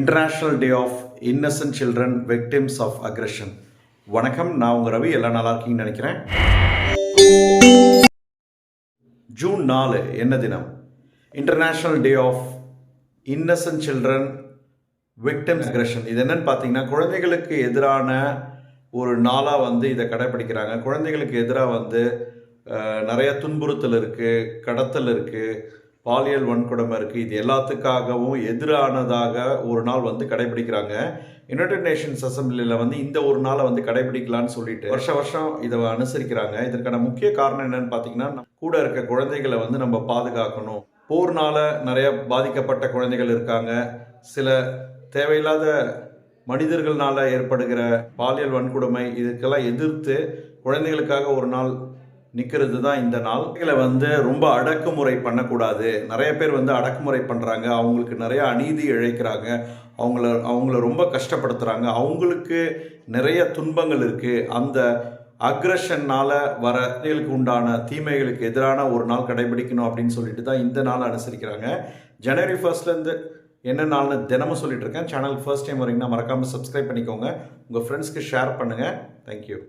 International day of innocent children victims of aggression வணக்கம் நான் உங்கள் ரவி. எல்லாம் நல்லா இருக்கீங்கன்னு நினைக்கிறேன். ஜூன் நாலு என்ன தினம்? International day of innocent children victims aggression இது என்னன்னு பார்த்தீங்கன்னா குழந்தைகளுக்கு எதிரான ஒரு நாளாக வந்து இதை கடைப்பிடிக்கிறாங்க. குழந்தைகளுக்கு எதிராக வந்து நிறைய துன்புறுத்தல் இருக்குது கடத்தல் இருக்குது பாலியல் வன்கொடுமை இருக்குது இது எல்லாத்துக்காகவும் எதிரானதாக ஒரு நாள் வந்து கடைபிடிக்கிறாங்க. யுனைடெட் நேஷன்ஸ் அசம்பிளியில் வந்து இந்த ஒரு நாளை வந்து கடைபிடிக்கலான்னு சொல்லிட்டு வருஷ வருஷம் இதை அனுசரிக்கிறாங்க. இதற்கான முக்கிய காரணம் என்னன்னு பார்த்தீங்கன்னா கூட இருக்க குழந்தைகளை வந்து நம்ம பாதுகாக்கணும். போர்னால் நிறைய பாதிக்கப்பட்ட குழந்தைகள் இருக்காங்க. சில தேவையில்லாத மனிதர்களால் ஏற்படுகிற பாலியல் வன்கொடுமை இதுக்கெல்லாம் எதிர்த்து குழந்தைகளுக்காக ஒரு நாள் நிற்கிறது தான் இந்த நாள் குழந்தைகளை வந்து ரொம்ப அடக்குமுறை பண்ணக்கூடாது. நிறைய பேர் வந்து அடக்குமுறை பண்ணுறாங்க அவங்களுக்கு நிறைய அநீதி இழைக்கிறாங்க. அவங்கள அவங்கள ரொம்ப கஷ்டப்படுத்துகிறாங்க அவங்களுக்கு நிறைய துன்பங்கள் இருக்குது அந்த அக்ரஷன்னால் வர குழந்தைகளுக்கு உண்டான தீமைகளுக்கு எதிரான ஒரு நாள் கடைபிடிக்கணும் அப்படின்னு சொல்லிட்டு தான் இந்த நாள் அனுசரிக்கிறாங்க. ஜனவரி ஃபர்ஸ்ட்லேருந்து என்ன நாள்னு தினமும் சொல்லிட்டு இருக்கேன். சேனல் ஃபர்ஸ்ட் டைம் வரீங்கன்னா மறக்காமல் சப்ஸ்கிரைப் பண்ணிக்கோங்க. உங்கள் ஃப்ரெண்ட்ஸ்க்கு ஷேர் பண்ணுங்கள் தேங்க்யூ